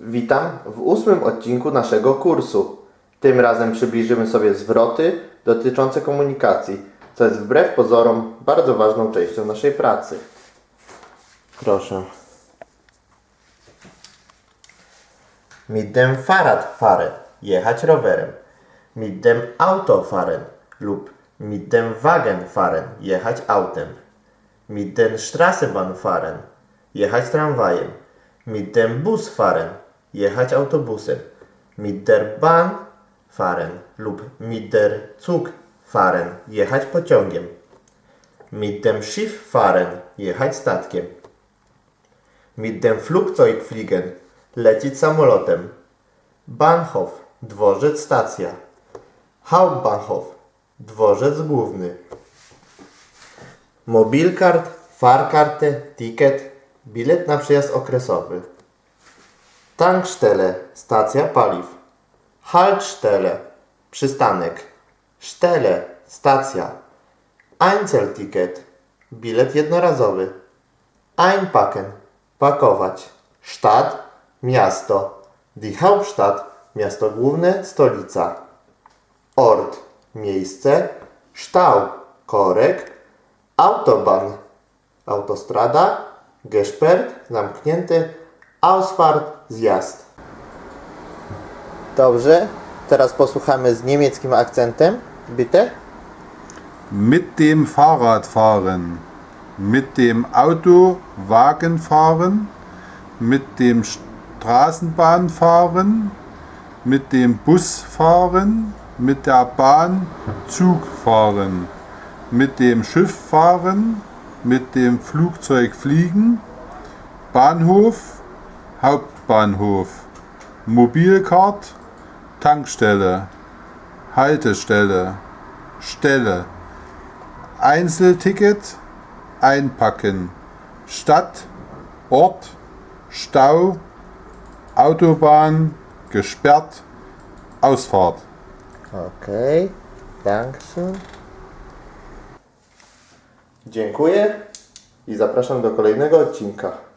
Witam w ósmym odcinku naszego kursu. Tym razem przybliżymy sobie zwroty dotyczące komunikacji, co jest wbrew pozorom bardzo ważną częścią naszej pracy. Proszę. Mit dem Fahrrad fahren. Jechać rowerem. Mit dem Auto fahren lub mit dem Wagen fahren. Jechać autem. Mit den Straßenbahn fahren. Jechać tramwajem. Mit dem Bus fahren. Jechać autobusem. Mit der Bahn fahren lub mit der Zug fahren. Jechać pociągiem. Mit dem Schiff fahren. Jechać statkiem. Mit dem Flugzeug fliegen. Lecieć samolotem. Bahnhof. Dworzec, stacja. Hauptbahnhof. Dworzec główny. Mobilkart, Fahrkarte, Ticket, bilet na przyjazd okresowy. Tankstelle, stacja paliw. Haltestelle, przystanek. Stelle, stacja. Einzelticket, bilet jednorazowy. Einpacken, pakować. Stadt, miasto. Die Hauptstadt, miasto główne, stolica. Ort, miejsce. Stau, korek. Autobahn, autostrada. Gesperrt, zamknięty. Ausfahrt, zjazd. Dobrze, teraz posłuchamy z niemieckim akcentem. Bitte. Mit dem Fahrrad fahren, mit dem Auto Wagen fahren, mit dem Straßenbahn fahren, mit dem Bus fahren, mit der Bahn Zug fahren, mit dem Schiff fahren, mit dem Flugzeug fliegen, Bahnhof, Hauptbahnhof, Mobilkart, Tankstelle, Haltestelle, Stelle. Einzelticket einpacken. Stadt, Ort, Stau, Autobahn, gesperrt, Ausfahrt. Okej, dankeschön. Dziękuję i zapraszam do kolejnego odcinka.